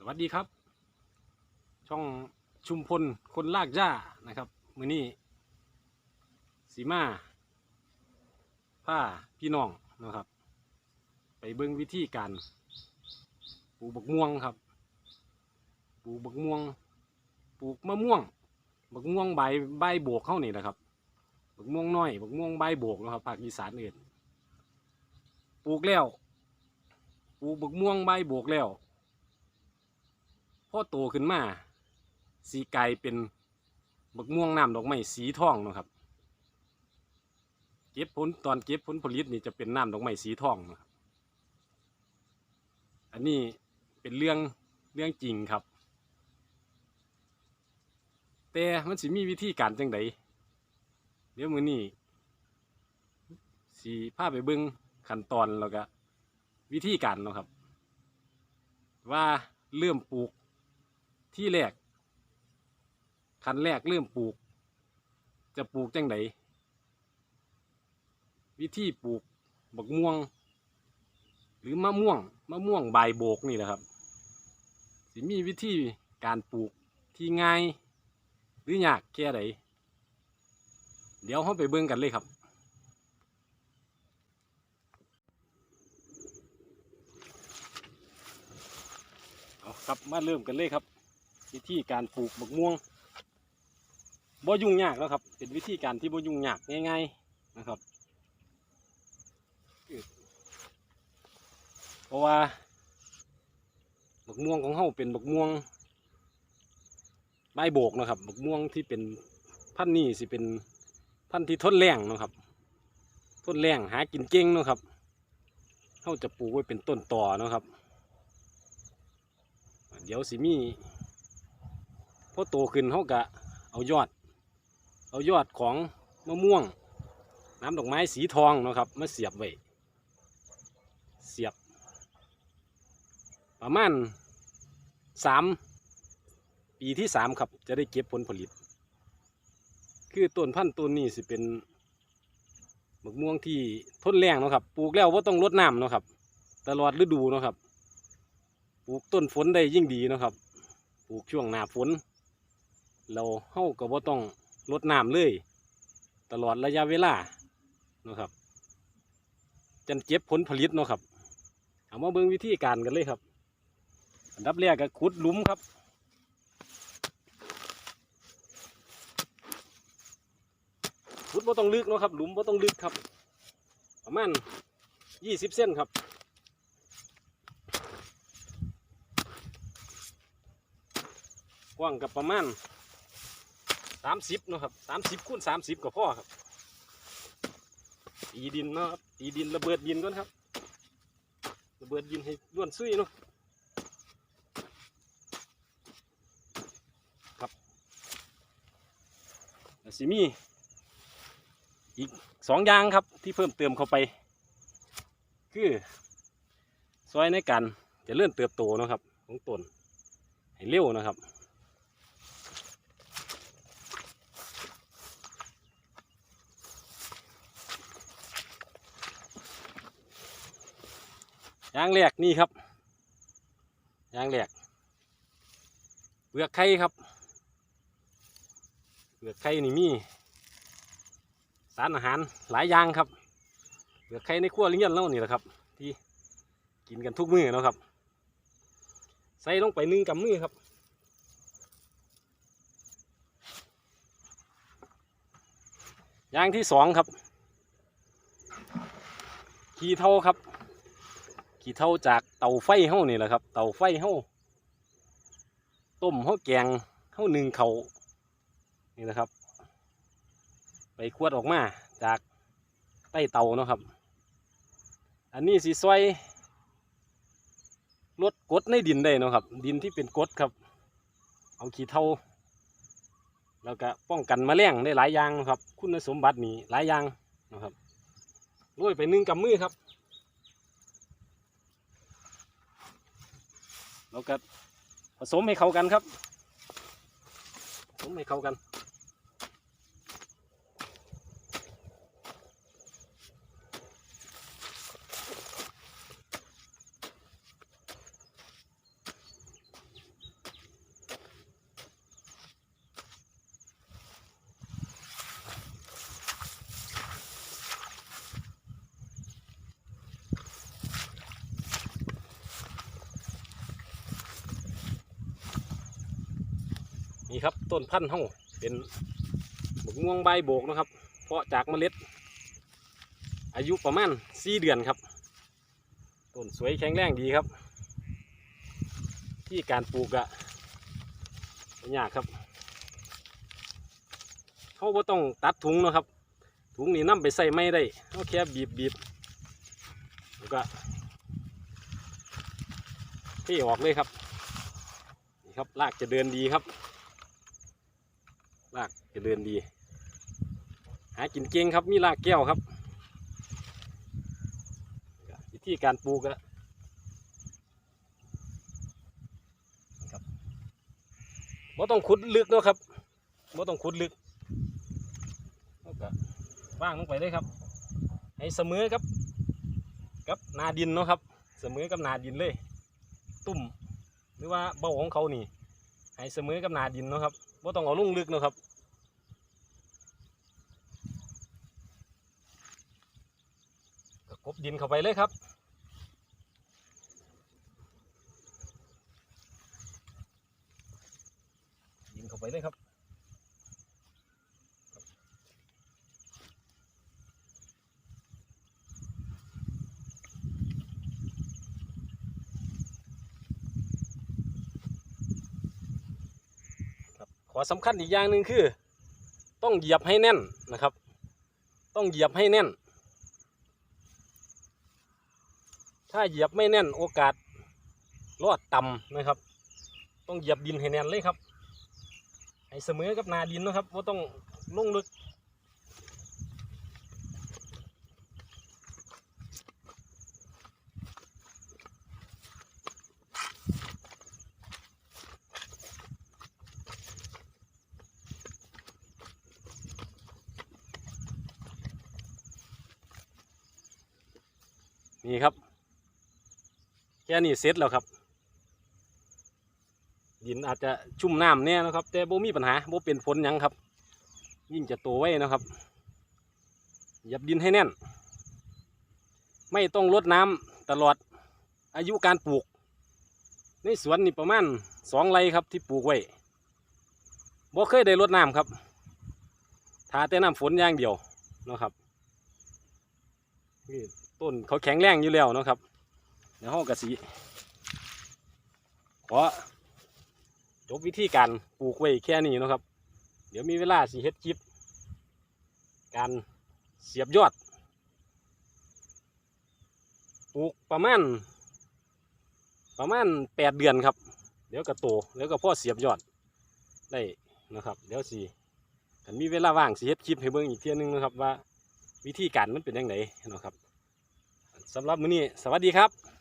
สวัสดีครับ ช่องชุมพลคนลากหญ้านะครับมือนี้สีมาผ้าพี่น้องนะครับ ไปเบิ่งวิธีการปลูกบักม่วงครับปลูกบักม่วงปลูกมะม่วงบักม่วงใบใบโบกเข้านี่นะครับบักม่วงน้อยบักม่วงใบโบกนะครับภาคอีสานอื่นปลูกแล้วปลูกบักม่วงใบโบกแล้ว พอโตขึ้นมา สีไกลายเป็นบักม่วงน้ำดอกไม้สีทองนะครับ เก็บผลตอนเก็บผลผลิตนี่จะเป็นน้ำดอกไม้สีทองนะครับอันนี้เป็นเรื่องเรื่องจริงครับ แต่มันสิมีวิธีการจังไดเดี๋ยวมือนี้สีพาไปเบิ้งขั้นตอนแล้วก็วิธีการเนาะครับ ว่าเริ่มปลูก ที่แรกขั้นแรกเริ่มปลูก จะปลูกจังไดวิธีปลูกบักม่วง หรือมะม่วงมะม่วงใบโบกนี่แหละครับสิมีวิธีการปลูกที่ง่าย หรือยากแค่ไหนเดี๋ยวเราไปเบิ่งกันเลยครับ เอาครับมาเริ่มกันเลยครับ วิธีการปลูกบักม่วงบ่ยุ่งยากแล้วครับ เป็นวิธีการที่บ่ยุ่งยากง่ายๆนะครับเพราะว่าบักม่วงของเฮาเป็นบักม่วงใบโบกนะครับบักม่วงที่เป็นพันนี้สิเป็นพันที่ทนแรงนะครับทนแรงหากินเก่งนะครับเฮาจะปลูกไว้เป็นต้นต่อนะครับ เดี๋ยวสิมี อโตขึ้นเขากะเอายอด เอายอดของมะม่วง น้ำดอกไม้สีทองนะครับมาเสียบไว้เสียบ ประมาณสามปีที่สามครับจะได้เก็บผลผลิต คือต้นพันธุ์ต้นนี้สิเป็นมะม่วงที่ทนแรงนะครับ ปลูกแล้วว่าต้องรดน้ำนะครับ ตลอดฤดูนะครับ ปลูกต้นฝนได้ยิ่งดีนะครับ ปลูกช่วงหน้าฝน เราเฮาก็บ่ต้องลดน้ำเลย ตลอดระยะเวลาเนาะครับจนเก็บผลผลิตเนาะครับเอามาเบิ่งวิธีการกันเลยครับ อันดับแรกก็ขุดหลุมครับ ขุดบ่ต้องลึกเนาะครับ หลุมบ่ต้องลึกครับ ประมาณยี่สิบเส้นครับกว้างกับประมาณ สามสิบนาะครับสามสิบคูณสามสิบก็พอครับตีดินเนาะครับตีดินระเบิดดินก่อนครับระเบิดดินให้ล้วนซุยเนาะครับสิมีอีกสองอย่างครับที่เพิ่มเติมเข้าไป คือซอยในการจะเลื่อนเติบโตเนาะครับของต้นให้เร็วนะครับ ยางแหลกนี่ครับยางแหลกเปลือกไข่ครับเปลือกไข่นี่มีสารอาหารหลายอย่างครับเปลือกไข่ในครัวเลี้ยงเล่านี่แหละครับ ที่กินกันทุกมื้อนะครับ ใส่ลงไปนึ่งกำมือครับย่างที่สองครับ ขี้เท่าครับ ขี้เท่าจากเตาไฟเฮ้านี่แหละครับ เตาไฟเฮ้าต้มเฮ้าแกงเฮ้าหนึ่งเขานี่นะครับ ไปขวดออกมาจากใต้เตาเนาะครับ อันนี้สีซอยลดกดในดินได้เนาะครับ ดินที่เป็นกดครับ เอาขี้เท่าแล้วก็ป้องกันมแมลงได้หลายอย่างนะครับ คุณสมบัตินี่หลายอย่างนะครับโรยไปนึ่งกำมือครับ แล้วก็ผสมให้เข้ากันครับ ผสมให้เข้ากัน นี่ครับต้นพันธุ์เฮาเป็นบกม่วงใบโบกนะครับ เพาะจากเมล็ด อายุประมาณสี่เดือนครับ ต้นสวยแข็งแรงดีครับ ที่การปลูกอะไม่ยากครับเขาก็ต้องตัดถุงนะครับ ถุงนี้นํไปใส่ไม่ได้เขาแค่บีบบีบแล้วก็ที่ออกเลยครับนี่ครับรากจะเดินดีครับ รากจะเดินดี หากินเก่งครับ มีรากแก้วครับ วิธีการปลูกครับบ่ต้องขุดลึกเนาะครับบ่ต้องขุดลึกว่างลงไปเลยครับ ให้เสมอครับ กับนาดินเนาะครับ เสมอกับนาดินเลย ตุ่มหรือว่าเบ้าของเขานี่ให้เสมอกับนาดินเนาะครับบ่ต้องเอาลุงลึกเนาะครับ ก็ก บดินเข้าไปเลยครับดินเข้าไปเลยครับครับขอสำคัญอีกอย่างหนึ่งคือ ต้องเหยียบให้แน่นนะครับ ต้องเหยียบให้แน่น ถ้าเหยียบไม่แน่นโอกาสรอดต่ำนะครับ ต้องเหยียบดินให้แน่นเลยครับ ให้เสมอกับนาดินนะครับว่าต้องลงลึกนี่ครับ แค่นี้เสร็จแล้วครับ ดินอาจจะชุ่มน้ำเนี่ยนะครับ แต่บ่มีปัญหาบ่เป็นฝนยังครับ ยิ่งจะโตไว้นะครับหยียบดินให้แน่น ไม่ต้องรดน้ำตลอดอายุการปลูก ในสวนนี่ประมาณสองไร่ครับที่ปลูกไว้บ่เคยได้รดน้ำครับทาแต่น้ำฝนอย่างเดียวนะครับนี่ต้นเขาแข็งแรงอยู่แล้วนะครับ เดี๋ยวห้องกระสีขอจบวิธีการปลูกไว้แค่นี้นะครับ เดี๋ยวมีเวลาสีเฮ็ดคลิป การเสียบยอดปลูกประมาณประมาณแปดเดือนครับ เดี๋ยวก็โตแล้วก็พ่อเสียบยอดได้นะครับ เดี๋ยวสีกันมีเวลาว่างสีเฮ็ดคลิปให้เบิ่งอีกเที่ยหนึงนะครับว่าวิธีการมันเป็นยังไงนะครับสำหรับมื้อนี้สวัสดีครับ